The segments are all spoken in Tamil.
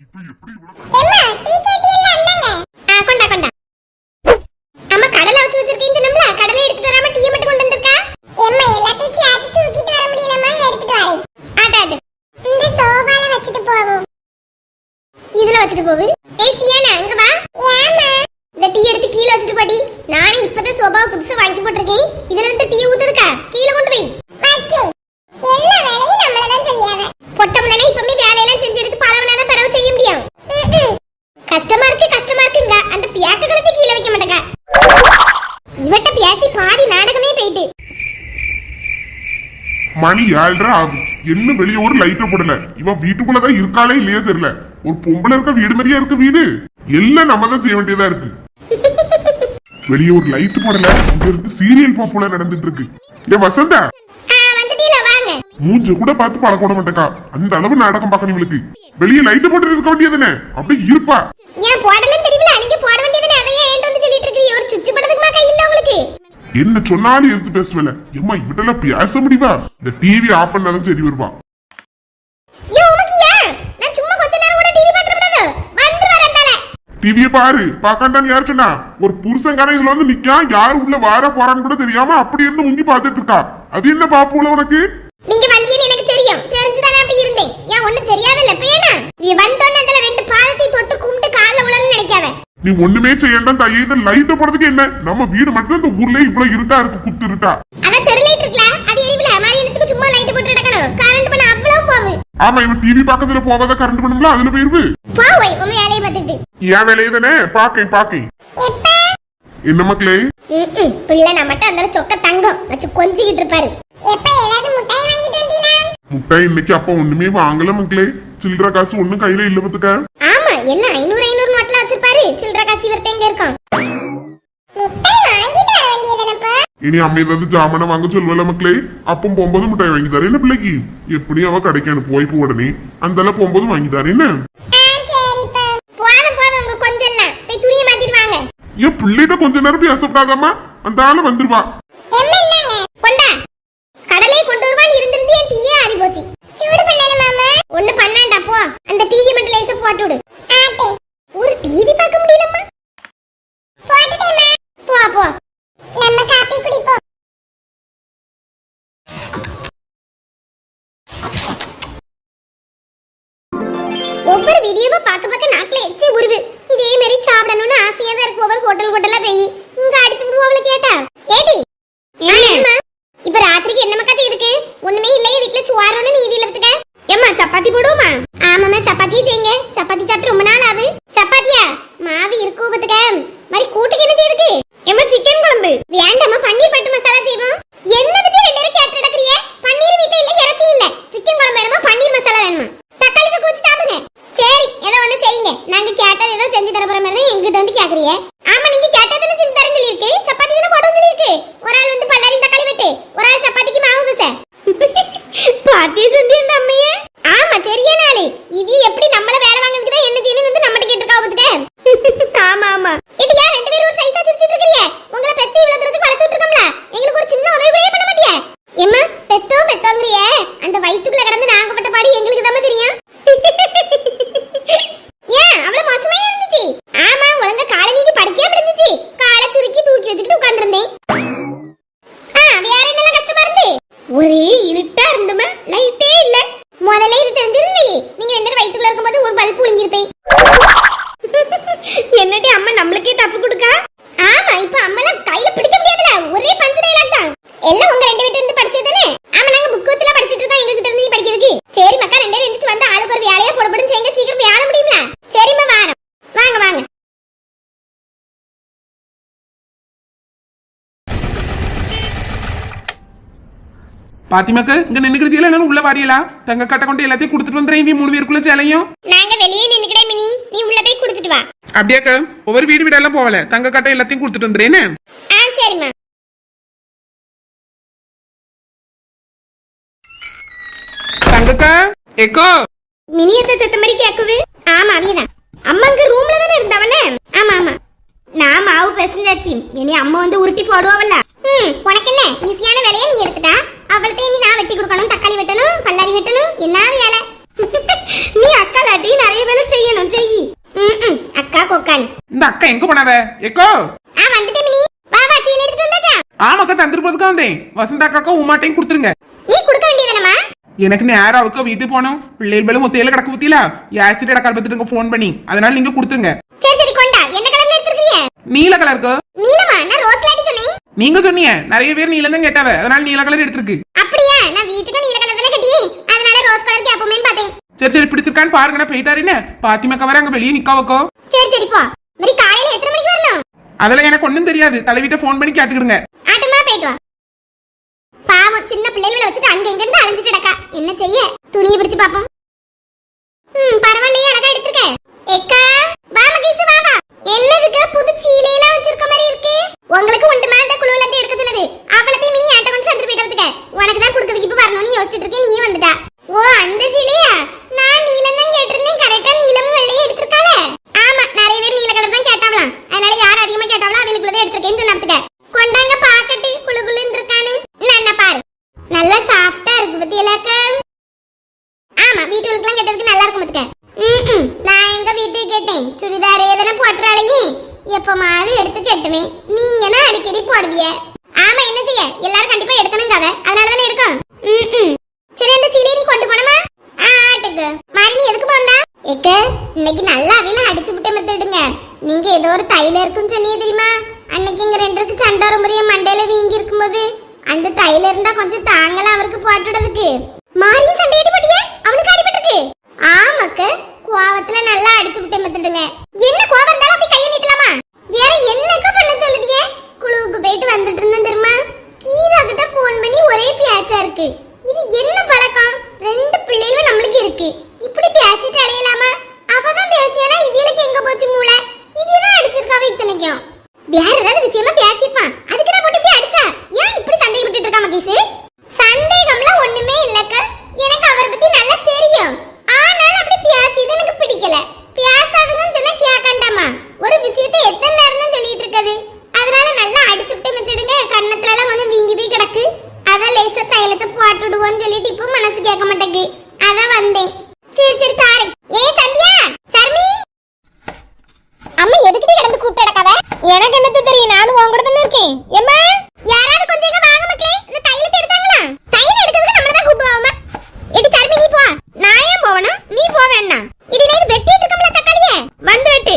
இப்ப எப்படி இவ்வளவு எம்மா டீ கேட்டியல்ல அண்ணங்க ஆ கொண்டா கொண்டா அம்மா கடலை வச்சு வச்சிருக்கேன்னு சொன்னோம்ல கடலை எடுத்துட்டு வராம டீ மட்டும் கொண்டு வந்திருக்கா எம்மா எல்லாத்தையும் சேர்த்து தூக்கிட்டு வர முடியலமா எடுத்துட்டு வரேன் ஆட்டா ஆட்டு இந்த சோபால வச்சுட்டு போவோம் இதுல வச்சுட்டு போவு ஏய் சியானா இங்க வா ஏமா இந்த டீ எடுத்து கீழ வச்சுட்டு போடி நானே இப்பதான் சோபாவை புதுசா வாங்கி போட்டிருக்கேன் இதுல வந்து டீ ஊத்துதுக்கா கீழ கொண்டு போய் வைக்கே எல்லா வேலையும் நம்மள தான் சொல்லியாவ பொட்டம்லனா இப்பமே வேலையெல்லாம் செஞ்சு எடுத்து பழவனா தான் பிறகு செய்ய முடியும் ம்ம். கஷ்டமா இருக்கு கஷ்டமா இருக்குங்க அந்த பியாக்க கழுத்தை கீழே வைக்க மாட்டேங்க இவட்ட பேசி பாதி நாடகமே போயிட்டு மணி ஏழ்ரை ஆகும் என்ன வெளிய ஒரு லைட்ட போடல. இவ வீட்டுக்குள்ளதான் இருக்காளே இல்லையோ தெரியல. ஒரு பொம்பளை இருக்க வீடு மாதிரியா இருக்கு வீடு? எல்லாம் நம்ம தான் செய்ய வேண்டியதா இருக்கு. வெளிய ஒரு லைட் போடல. இங்க இருந்து சீரியல் பாப்புல நடந்துட்டு இருக்கு. ஏ வசந்தா? மூஞ்ச கூட பார்த்து பழக்க விட மாட்டேக்கா. அந்த அளவு நாடகம் பார்க்கணும் இவளுக்கு. வெளிய லைட் போட்டு இருக்க வேண்டியதுனே அப்படியே இருப்பா. ஏன் போடலன்னு தெரியல நீங்க போட வேண்டியதுனே அதையே ஏன்ட்டு வந்து சொல்லிட்டு இருக்கீங்க ஒரு சுச்சு படத்துக்குமா கை இல்ல உங்களுக்கு? என்ன சொன்னாலும் எடுத்து பேசுவல. எம்மா இவட்டெல்லாம் பேச முடியுவா இந்த டிவி ஆஃப் பண்ணாதான் சரி வருவா. கூட டிவிய பாரு பாக்காண்டான்னு யார் சொன்னா? ஒரு புருஷன்காரன் இதுல வந்து நிக்கான் யார் உள்ள வார போறான்னு கூட தெரியாம அப்படி இருந்து முங்கி பார்த்துட்டு இருக்கா. அது என்ன பாப்புல உனக்கு? நீங்க வந்தீங்கன்னு எனக்கு தெரியும். தெரிஞ்சுதானே அப்படி இருந்தேன். ஏன் ஒண்ணு தெரியாதுல்ல பேனா நீ வந்தோன்னே அதுல ரெண்டு பாதத்தை தொட்டு நீ ஒண்ணுமே செய்யண்டாம் தாயே இந்த லைட்ட போடுறதுக்கு என்ன? நம்ம வீடு மட்டும் இந்த ஊர்ல இவ்வளவு இருட்டா இருக்கு குத்து இருட்டா. அதான் தெருலைட் இருக்கல அது சும்மா லைட் போட்டு கிடக்கணும் கரண்ட் பண்ண அவ்வளவு போவு. ஆமா இவன் டிவி பக்கத்துல போகாத கரண்ட் பண்ணும்ல அதுல போயிருவு. வேலையை பார்த்துட்டு ஏன் வேலையை தானே? பாக்கேன் பாக்கேன் என்ன மக்களே. பிள்ளை நான் மட்டும் அந்த சொக்க தங்கம் வச்சு கொஞ்சிக்கிட்டு இருப்பாரு. எப்ப ஏதாவது முட்டாய் வாங்கிட்டு வந்தீங்களா? முட்டாய் இன்னைக்கு அப்பா ஒண்ணுமே வாங்கல மக்களே. சில்லற காசு ஒண்ணும் கையில இல்ல பத்துக்க எல்லாம் ஐநூறு ஐநூறு நோட்ல வச்சிருப்பாரு. சில்லற காசு இவர்ட்ட எங்க இருக்கும்? இனி அம்மா ஏதாவது ஜாமான வாங்க சொல்லுவல மக்களே. அப்பம் போகும்போது முட்டாய் வாங்கி தரேன் பிள்ளைக்கு? எப்படியும் அவ கடைக்கு அனுப்பு வாய்ப்பு உடனே? அந்த போகும்போது வாங்கி. தரேன் என் பிள்ளைகிட்ட கொஞ்ச நேரம் பேசப்படாதம்மா. அந்த ஆளு வந்துருவா. ஒவ்வொரு ஹோட்டல் ஹோட்டலா போய் இங்க அடிச்சு விடுவோம்ல கேட்டா ஏடி என்னம்மா இப்ப ராத்திரிக்கு என்ன மக்கா இருக்கு ஒண்ணுமே இல்லையே வீட்ல சுவாரோன்னு மீதி இல்லத்துக்க ஏம்மா சப்பாத்தி போடுவோமா ஆமாம்மா சப்பாத்தி செய்யுங்க சப்பாத்தி சாப்பிட்டு ரொம்ப நாள் ஆகுது சப்பாத்தியா மாவு இருக்கு பத்துக்க மாதிரி கூட்டுக்கு என்ன செய்யுது ஏம்மா சிக்கன் குழம்பு வேண்டாம்மா பன்னீர் பட்டு மசாலா செய்வோம் என்னதுக்கு ரெண்டு பேரும் கேட்டு நடக்கறியே பன்னீர் வீட்ல இல்ல இறைச்சி இல்ல சிக்கன் குழம்பு வேணுமா பன்னீர் மசாலா வேணுமா தக்காளி தொக்கு வச்சு சாப்பிடுங்க சரி ஏதோ ஒண்ணு செய்யுங்க நாங்க கேட்டது ஏதோ செஞ்சு தர போற மாதிரி தான் எங்கிட்ட வந்து கேக்குறீங்க ஆமா நீங்க கேட்டது தானே செஞ்சு தரேன் சொல்லியிருக்கு சப்பாத்தி தானே போட சொல்லியிருக்கு ஒரு ஆள் வந்து பல்லாரி தக்காளி வெட்டு ஒரு ஆள் சப்பாத்திக்கு மாவு பச பாத்திய சொல்லி அந்த அம்மையே ஆமா சரியான ஆளு இவி எப்படி நம்மள வேலை வாங்குறதுக்கு தான் என்ன செய்யணும் வந்து நம்மகிட்ட கேட்டிருக்கா பாத்துக்க ஆமா ஆமா இது ஏன் ரெண்டு பேரும் ஒரு சைஸா சிரிச்சிட்டு இருக்கீங்க உங்களை பெத்தி இவ்வளவு தூரத்துக்கு வளர்த்து விட்டுருக்கோம்ல எங்களுக்கு ஒரு சின்ன உதவி கூட பண்ண மாட்டியா எம்மா பெத்தோ பெத்தோங்கறியே அந்த வயித்துக்குள்ள கிடந்து நாங்க பட்ட பாடு எங்களுக்கு தான் தெரியும் ஏன் அவ்வளவு மோசமா இருந்துச்சு ஆமா ஒழுங்கா காலை நீட்டி படுக்கையா இருந்துச்சு காலை சுருக்கி தூக்கி வச்சுக்கிட்டு உட்கார்ந்திருந்தேன் ஆ வேற என்னெல்லாம் கஷ்டமா இருந்து ஒரே இருட்டா இருந்துமா லைட்டே இல்ல முதல்ல இது தெரிஞ்சிருந்தே நீங்க ரெண்டு பேரும் வயித்துக்குள்ள இருக்கும்போது ஒரு பல்ப் புழுங்கிருப்பேன் என்னடி அம்மா நம்மளுக்கே டப்பு கொடுக்கா? ஆமா இப்ப அம்மாலாம் கையில பிடிக்க முடியாதுல. ஒரே பஞ்சு டைலாக் தான். எல்லாம் உங்க ரெண்டு வீட்டு இருந்து படிச்சது தானே? ஆமா நாங்க புக் வச்சுலாம் படிச்சிட்டு இருக்கோம் எங்க கிட்ட இருந்து நீ படிக்கிறதுக்கு. சரி மக்கா ரெண்டு பேரும் எந்திரிச்சு வந்து ஆளுக்கு ஒரு வேலையா போடப்படும் செய்யுங்க. சீக்கிரம் வேலை முடியுமா சரிம்மா வாரம். வாங்க வாங்க. பாத்திமாக்கு இங்க நின்னுக்கிறதுல என்ன உள்ள வாரியலா? தங்க கட்ட கொண்டு எல்லாத்தையும் கொடுத்துட்டு வந்துறேன் மூணு பேருக்குள்ள சேலையும் நாங்க வெளியே நின்னுக்கிட்டே மினி நீ உள்ள போய் கொடுத்துட்டு வா அப்படியாக்க ஒவ்வொரு வீடு வீடெல்லாம் போகல. தங்க கட்டை எல்லாத்தையும் கொடுத்துட்டு வந்துறேன்னு ஆ சரிம்மா தங்கக்கா எக்கோ. மினி எடுத்த சத்த மாதிரி கேக்குது. ஆமா அவியதான் அம்மா அங்க ரூம்ல தானே இருந்தவனே ஆமா ஆமா. நான் மாவு பிசைஞ்சாச்சு. இனி அம்மா வந்து உருட்டி போடுவாவல்ல. ம் உனக்கு என்ன? ஈஸியான வேலையை நீ எடுத்துட்டா? அவள்கிட்ட இனி நான் வெட்டி கொடுக்கணும் தக்காளி வெட்டணும் பல்லாரி வெட்டணும் என்ன வேலை? நீ அக்கா லாட்டி நிறைய இருக்கான்னு இந்த அக்கா எங்க போனாவ எக்கோ ஆ வந்துட்டே மினி வா வா சீல எடுத்துட்டு வந்தாச்சா ஆமாக்கா தந்துட்டு போதுக்கா வந்தேன் வசந்தா அக்காக்கும் உமாட்டையும் கொடுத்துருங்க நீ கொடுக்க வேண்டியதுனமா எனக்கு நேரம் அவக்க வீட்டுக்கு போனோம் பிள்ளைகள் மேலும் ஒத்தையில கிடக்கு பத்தியில ஆக்சிடென்ட் அக்கா பார்த்துட்டு ஃபோன் பண்ணி அதனால நீங்க கொடுத்துருங்க சரி சரி கொண்டா என்ன கலர்ல எடுத்துருக்கீங்க நீல கலருக்கு நீலமா நான் ரோஸ் லாட்டி சொன்னேன் நீங்க சொன்னீங்க நிறைய பேர் நீலம் தான் கேட்டாவ அதனால நீல கலர் எடுத்திருக்கு அப்படியா நான் வீட்டுக்கு நீல கலர் தானே கட்டி அதனால ரோஸ் கலர் கேப்போமே பார்த்தேன் சரி சரி பிடிச்சிருக்கான்னு பாருங்க நான் போயிட்டாருன்னு பாத்திமாக்கா வர அங்க வெளியே நிக்கா வைக்கோ சரி சரி போ. மாதிரி காலையில எத்தனை மணிக்கு வரணும்? அதெல்லாம் எனக்கு ஒண்ணும் தெரியாது. தலைவிட்ட ஃபோன் பண்ணி கேட்டுக்கிடுங்க. ஆட்டமா போயிட்டு வா. பாவம் சின்ன பிள்ளைகளை வச்சுட்டு அங்க எங்க இருந்து அலைஞ்சிட்டு கிடக்கா. என்ன செய்ய? துணியை பிடிச்சு பாப்போம் ம் பரவாயில்லையே அழகா எடுத்திருக்க. எக்கா வா மகேஷ் வா வா. என்னதுக்கு? புது சீலையெல்லாம் வச்சிருக்க மாதிரி இருக்கு. உங்களுக்கு ஒன்று மாண்ட குழுவுல இருந்து எடுக்க சொன்னது அவ்வளத்தையும் மினி ஆட்ட கொண்டு தந்துட்டு போயிட்டு வந்துக்க உனக்கு தான் கொடுக்கறதுக்கு இப்ப வரணும்னு யோசிச்சுட்டு இருக்கேன் நீ வந்துட்டா ஓ அந்த சீலையா நான் நீலம் தான் கேட்டிருந்தேன் கரெக்டா நீலமும் வெள்ளையும் எடுத்திருக்காள ஆமா நிறைய பேர் நீல கலர் தான் கேட்டாவலாம் அதனால யார் அதிகமா கேட்டாவளோ அவளுக்குள்ளதான் எடுத்திருக்கேன்னு சொன்னாத்துக்க கொண்டாங்க பாக்கட்டு குளு குளுன்னு இருக்கானு என்ன பாரு நல்லா சாஃப்டா இருக்கு பத்தியலாக்க ஆமா வீட்டுக்குலாம் கேட்டதுக்கு நல்லா இருக்கும் பத்துக்க ம்ம். நான் எங்க வீட்டுக்கு கேட்டேன் சுடிதார் எதனா போட்டுறாளையே எப்பமாவது எடுத்து கட்டுவேன் நீங்கன்னா அடிக்கடி போடுவிய ஆமா என்ன செய்ய எல்லாரும் கண்டிப்பா எடுக்கணும் கதை அதனால தானே எடுக்கும் ம்ம். சரி அந்த சீலையை நீ கொண்டு போனமா ஆ ஆட்டுக்கு மாறி எதுக்கு போந்தா எக்க இன்னைக்கு நல்லா அவையெல்லாம் அடிச்சு விட்டு மத்திடுங்க நீங்க ஏதோ ஒரு தைல இருக்குன்னு சொன்னீங்க தெரியுமா? அன்னைக்கு இங்க ரெண்டு சண்டை வரும்போது என் மண்டையில வீங்கி இருக்கும்போது. அந்த தைல இருந்தா கொஞ்சம் தாங்கலாம் அவருக்கு போட்டுடுறதுக்கு மாரியும் சண்டையிட்டு போட்டியே அவனுக்கு அடிபட்டுருக்கு. ஆமாக்க கோவத்துல நல்லா அடிச்சு விட்டு மத்திடுங்க என்ன கோவம் இருந்தாலும் அப்படி கையை நீட்டலாமா? வேற என்னக்க பண்ண சொல்லுதியே? குழுவுக்கு போயிட்டு வந்துட்டு இருந்தேன் தெரியுமா? கீதா கிட்ட ஃபோன் பண்ணி ஒரே பேச்சா இருக்கு. இது என்ன பழக்கம்? ரெண்டு பிள்ளைகளும் நம்மளுக்கு இருக்கு. இப்படி பேசிட்டு அலையலாமா? அவதான் பேசியானா இவளுக்கு எங்க போச்சு மூளை? இவதான் அடிச்சிருக்காவ இத்தனைக்கும். வேற ஏதாவது விஷயமா பேசிருப்பான் அதுக்கு நான் போட்டு இப்படி அடிச்சா? ஏன் இப்படி சந்தேகப்பட்டு இருக்கா மகேஷ் சந்தேகம்லாம் ஒண்ணுமே இல்லக்க எனக்கு அவரை பத்தி நல்லா தெரியும் ஆனாலும் அப்படி பேசியது எனக்கு பிடிக்கல பேசாதுங்கன்னு சொன்னா கேட்கண்டாமா ஒரு விஷயத்தை எத்தனை நேரம் தான் சொல்லிட்டு இருக்குது அதனால நல்லா அடிச்சு விட்டு மிச்சிடுங்க கண்ணத்துல எல்லாம் கொஞ்சம் வீங்கி போய் கிடக்கு அதான் லேசா தைலத்தை போட்டு விடுவோன்னு சொல்லிட்டு இப்போ மனசு கேட்க மாட்டேங்குது அதான் வந்தேன் சரி சரி தாரேன் ஏ சந்தியா சர்மி அம்மா எதுக்கிட்டே கிடந்து கூப்பிட்டு கிடக்காத எனக்கு என்னது தெரியும் நானும் உன் கூட தானே இருக்கேன் எம்மா யாராவது கொஞ்சம் இங்க வாங்க மக்களே இந்த தைலத்தை எடுத்தாங்களா தைலம் எடுக்கிறதுக்கு நம்மள தான் கூப்பிடுவாங்க எடி சர்மி நீ போ நான் ஏன் போவணும் நீ போ வேண்டாம் இடி நைட் வெட்டிட்டு இருக்கோம்ல தக்காளியே வந்து வெட்டு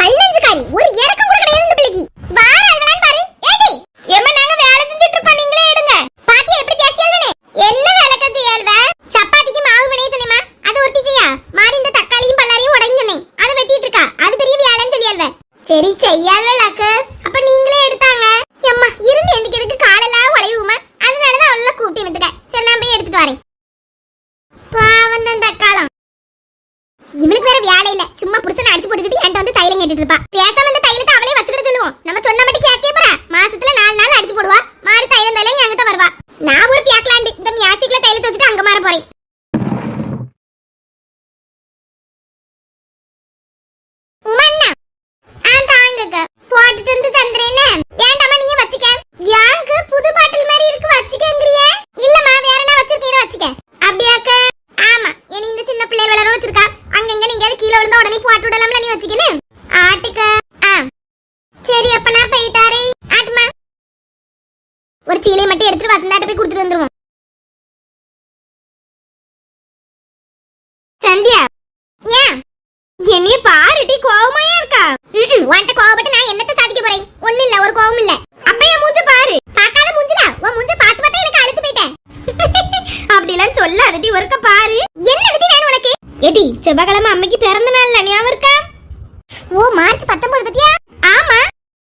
கல்லஞ்சுக்காரி ஒரு இறக்கம் கூட கிடையாது இந்த பிள்ளைக்கு வார அல்வலான்னு பாரு ஏடி எம்மா நாங்க வேலை செஞ்சுட்டு இருப்போம் நீங்களே எடுங்க பாத்தியா எப்படி பேசியால்வனே என்ன வேலை கத்தியால்வ சப்பாத்திக்கு மாவு வினைய சொன்னேமா அது ஒருத்தி செய்யா மாறி இந்த தக்காளியும் பல்லாரியும் உடைஞ்சு சொன்னேன் அதை வெட்டிட்டு இருக்கா அது பெரிய வேலைன்னு சொல்லியால்வ சரி செய்யால்வ அப்ப நீங்களே எடுத்தாங்க. அம்மா இருந்து எனக்கு எதுக்கு காலெல்லாம் உழைவுமா அதனாலதான் அவள கூட்டி வந்துக்க சரி நான் போய் எடுத்துட்டு வரேன். பாவம் தான் தக்காளம். இவளுக்கு வேற வேலை இல்ல. சும்மா புருஷன் அடிச்சு போட்டுக்கிட்டு என்கிட்ட வந்து தைலம் கேட்டுட்டு இருப்பா. பேசாம இந்த தைலத்தை அவளே வச்சுக்கிட்டு சொல்லுவோம். நம்ம சொன்ன மட்டும் கேட்கே போறா மாசத்துல நாலு நாள் அடிச்சு போடுவா. மாறி தைலம் தைலம் என்கிட்ட வருவா. நான் ஒரு பியாக்கலாண்டு இந்த மியாசிக்ல தைலத்தை வச்சுட்டு அங்க மாற போறேன் உமன்னா ஆ தாங்கக்க போட்டுட்டு வந்து தந்துறேன்னு வேண்டாமா நீயே வச்சுக்க யாங்கு புது பாட்டில் மாதிரி இருக்கு வச்சுக்கங்கறியே இல்லம்மா வேற என்ன வச்சிருக்கீங்க வச்சுக்க அப்படியாக்க ஆமா இனி இந்த சின்ன பிள்ளைகள் வளர வச்சிருக்கா அங்கங்க நீங்க கீழே விழுந்தா உடனே போட்டு விடலாம்ல நீ வச்சுக்கணும் ஆட்டுக்க ஆ சரி அப்ப நான் போயிட்டாரே ஆட்டுமா ஒரு சீலையை மட்டும் எடுத்துட்டு வசந்தாட்ட போய் கொடுத்துட்டு வந்துருவோம். சந்தியா ஏன்? என்னைய பாருடி கோவமாயா இருக்கா? உன்கிட்ட கோவப்பட்டு நான் என்னத்த சாதிக்க போறேன்? ஒண்ணு இல்ல ஒரு கோவம் இல்ல. அப்ப என் மூஞ்ச பாரு. பாக்காத மூஞ்சல? உன் மூஞ்ச பார்த்து பார்த்தா எனக்கு அழுத்து போயிட்டேன். அப்படிலாம் சொல்லாதடி ஒருக்க பாரு. என்ன விதி வேணும் உனக்கு? எடி செவ்வாய்க்கிழமை அம்மைக்கு பிறந்த நாள்ல ஞாபகம் இருக்கா ஓ மார்ச் பத்தொன்பது பத்தியா ஆமா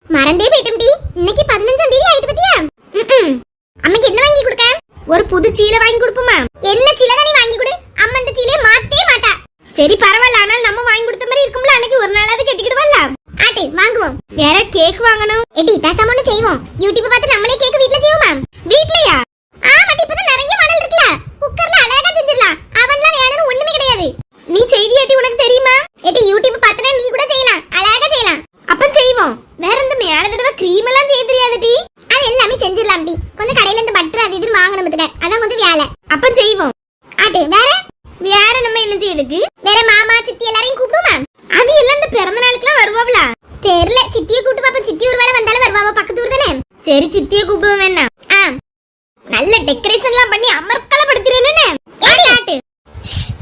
மறந்தே போயிட்டோம்டி இன்னைக்கு பதினஞ்சாம் தேதி ஆயிட்டு பத்தியா ம்ம். அம்மைக்கு என்ன வாங்கி கொடுக்க ஒரு புது சீலை வாங்கி கொடுப்போமா என்ன சீலை தான் நீ வாங்கி கொடு அம்மா அந்த சீலையை மாத்தவே மாட்டா சரி பரவாயில்ல ஆனால் நம்ம வாங்கி கொடுத்த மாதிரி இருக்கும்ல அன்னைக்கு ஒரு நாளாவது கட்டிக்கிடுவல்ல ஆட்டு வாங்குவோம் வேற கேக் வாங்கணும் எடி பேசாம ஒண்ணு செய்வோம் யூடியூப் பார்த்து நம்மளே கேக் வீட்ல செய்வோமா வீட்லயா ஆமாட்டி இப்பதான் நிறைய மாடல் இருக்குல்ல குக்கர்ல அழகா செஞ்சிடலாம் அவன்லாம் வேணும்னு ஒண்ணுமே கிடையாது நீ செய்வியாட்டி உனக்கு தெரியுமா எடி யூடியூப் பார்த்தனா நீ கூட செய்யலாம் அழகா செய்யலாம் அப்ப செய்வோம் வேற இந்த மேல தடவை கிரீம் எல்லாம் செய்ய தெரியாதுடி அது எல்லாமே செஞ்சிடலாம் டி கொஞ்சம் கடையில இருந்து பட்டர் அது இதுன்னு வாங்கணும் பத்துக்க அதான் கொஞ்சம் வேலை அப்ப செய்வோம் ஆட்டு வேற வேற நம்ம என்ன செய்யுதுக்கு வேற மாமா சித்தி எல்லாரையும் கூப்பிடுமா அது எல்லாம் இந்த பிறந்த நாளுக்குலாம் வருவாங்களா சரி சித்திய கூப்பிடுவோம் வேணா ஆ. நல்ல டெக்கரேஷன்லாம் பண்ணி அமர்க்கலப்படுத்துறேன்னு ஏடி ஆட்டு?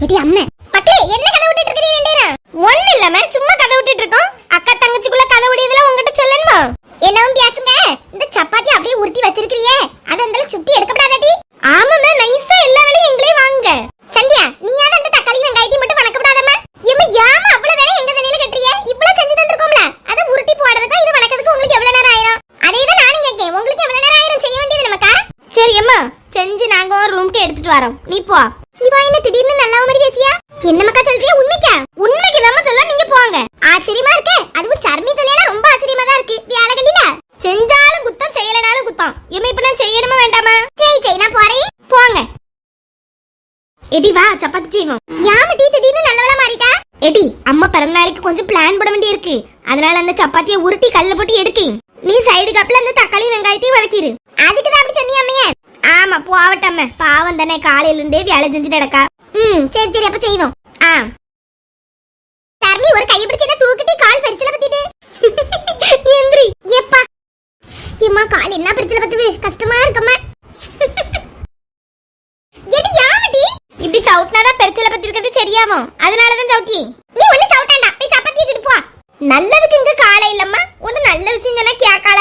ஏடி அம்மா மக்களே என்ன கதை விட்டுட்டு இருக்கீங்க ரெண்டு பேரும் ஒண்ணு இல்லாம சும்மா கதை விட்டுட்டு இருக்கோம் அக்கா தங்கச்சிக்குள்ள கதை விடியதுல உங்ககிட்ட சொல்லணுமா என்னவும் பேசுங்க இந்த சப்பாத்தி அப்படியே உருட்டி வச்சிருக்கிறியே அது அந்த சுட்டி எடுக்கப்படாதாடி ஆமாம்மா நைஸா எல்லா வேலையும் எங்களே வாங்குங்க சந்தியா நீயாவது அந்த தக்காளி வெங்காயத்தையும் மட்டும் வணக்கப்படாதம்மா எம்ம யாம அவ்வளவு வேலை எங்க தலையில கட்டுறிய இவ்வளவு செஞ்சு தந்திருக்கோம்ல அதை உருட்டி போடுறதுக்கு இது வணக்கத்துக்கு உங்களுக்கு எவ்வளவு நேரம் ஆயிரும் அதே தான் நானும் கேட்கேன் உங்களுக்கு எவ்வளவு நேரம் ஆயிரும் செய்ய வேண்டியது நமக்கா சரி அம்மா செஞ்சு நாங்க ஒரு ரூம்க்கு எடுத்துட்டு வரோம் நீ போ இவா என்ன திடீர்னு நல்ல மாதிரி பேசியா என்ன மக்கா சொல்றியா உண்மைக்கா உண்மைக்கு தான் சொல்ல நீங்க போங்க ஆச்சரியமா இருக்கு அதுவும் சர்மி சொல்லியா ரொம்ப ஆச்சரியமா தான் இருக்கு வியாழகளில செஞ்சாலும் குத்தம் செய்யலனாலும் குத்தம் இவன் இப்ப நான் செய்யணுமா வேண்டாமா சரி சரி நான் போறேன் போங்க எடி வா சப்பாத்தி செய்வோம். யாம டீ திடீர்னு நல்லவளா மாறிட்டா? எடி அம்மா பிறந்த நாளைக்கு கொஞ்சம் பிளான் போட வேண்டி இருக்கு அதனால அந்த சப்பாத்தியை உருட்டி கல்ல போட்டு எடுக்கேன் நீ சைடு கப்ல அந்த தக்காளி வெங்காயத்தையும் வதக்கிரு. அதுக்கு தான் அப்படி சொன்னியா அம்மையே. ஆமா போவட்டம்ம பாவம் தானே காலையில இருந்தே வேலை செஞ்சுட்டு நடக்கா ம் சரி சரி அப்ப செய்வோம். ஆ. தர்மி ஒரு கையை பிடிச்சு என்ன தூக்கிட்டு கால் பறிச்சு பத்திட்டு எந்திரி எப்பா எம்மா கால் என்ன பரிச்சல பத்துது கஷ்டமா இருக்கம்மா எடி யாமடி இப்படி சவுட்னாதான் பெருச்சல பத்தி இருக்கிறது சரியாவும் அதனால தான் சவுட்டி நீ ஒண்ணு சவுட்டாண்டா. போய் சப்பாத்தி சுட்டு போ. நல்லதுக்கு இங்க காலை இல்லம்மா. ஒண்ணு நல்ல விஷயம் சொன்னா கேட்கல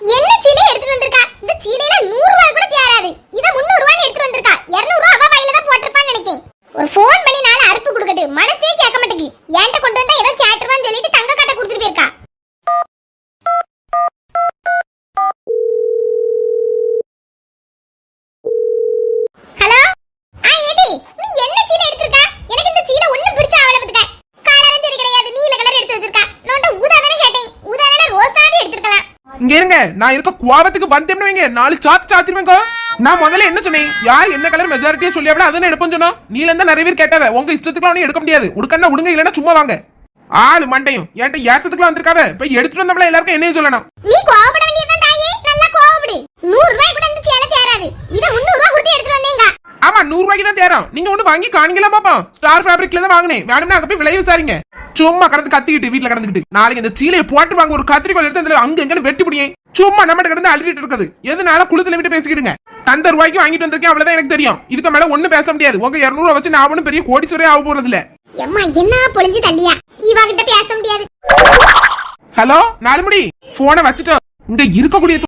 என்ன சீலை எடுத்துட்டு வந்திருக்கா இந்த சீலையில நூறு ரூபாய் கூட தேராது இத முந்நூறு ரூபாய் எடுத்துட்டு வந்திருக்கா இருநூறு ரூபாய் அவ வயல தான் போட்டிருப்பான்னு நினைக்கேன் ஒரு ஃபோன் பண்ணி நாளை அறுப்பு கொடுக்கட்டு மனசே கேட்க மாட்டேங்குது என்கிட்ட கொண்டு வந்தா ஏதோ கேட்டுருவான்னு சொல்லிட்டு தங்க கட்ட கொடுத்துட்டு போயிருக்கா ஹலோ ஆ ஏடி நீ என்ன சீலை எடுத்திருக்க எனக்கு இந்த சீலை ஒண்ணும் பிடிச்ச அவளை பத்துக்க கலரும் சரி கிடையாது நீல கலர் எடுத்து வச்சிருக்கா நோட்ட ஊதா தானே கேட்டேன் ஊதா வேணா ரோஸாவே எடுத்திருக்கலாம் இங்க இருங்க நான் இருக்க கோபத்துக்கு வந்தேன்னு வைங்க. நாலு சாத்து சாத்திருவேங்க நான் முதல்ல என்ன சொன்னேன்? யார் என்ன கலர் மெஜாரிட்டியா சொல்லியாவிட அதுன்னு எடுப்போம் சொன்னோம் நீல இருந்தா நிறைய பேர் கேட்டாவ உங்க இஷ்டத்துக்குலாம் ஒண்ணும் எடுக்க முடியாது. உடுக்கன்னா உடுங்க இல்லைன்னா சும்மா வாங்க. ஆளு மண்டையும். என்கிட்ட ஏசத்துக்குலாம் வந்திருக்காவ இப்ப எடுத்துட்டு வந்தவள எல்லாருக்கும் என்னையும் சொல்லணும். நீ கோபப்பட வேண்டிய நூறு ரூபாய் கூட இந்த சேலை தேராது. இத முந்நூறு ரூபாய் கொடுத்து எடுத்துட்டு வந்தேங்க. ஆமா நூறு ரூபாய்க்கு தான் தேரம். நீங்க ஒண்ணு வாங்கி காணிக்கலாம் பாப்போம் ஸ்டார் ஃபேப்ரிக்ல தான் வாங்கினேன். வேணும்னா அங்க போய் விலை விசாரிங்க. சும்மா கடந்து கத்திக்கிட்டு வீட்டுல கடந்துக்கிட்டு. நாளைக்கு இந்த சீலையை போட்டு வாங்க ஒரு கத்திரிக்கோள் எடுத்து அதுல அங்க எங்கன்னு வெட்டி முடியும் சும்மா நம்ம கிடந்து அழுவிட்டு இருக்குது. எதுனால குளுத்துல விட்டு பேசிக்கிடுங்க. தந்த ரூபாய்க்கு வாங்கிட்டு வந்திருக்கேன் அவ்வளவுதான் எனக்கு தெரியும். இதுக்கு மேல ஒண்ணு பேச முடியாது. உங்க இருநூறு வச்சு நான் ஒண்ணும் பெரிய கோடீஸ்வரே ஆக போறது இல்ல எம்மா என்ன பொழிஞ்சு தள்ளியா? இவ கிட்ட பேச முடியாது. ஹலோ நாலு முடி போனை வச்சுட்டோம் இங்க இருக்கக்கூடிய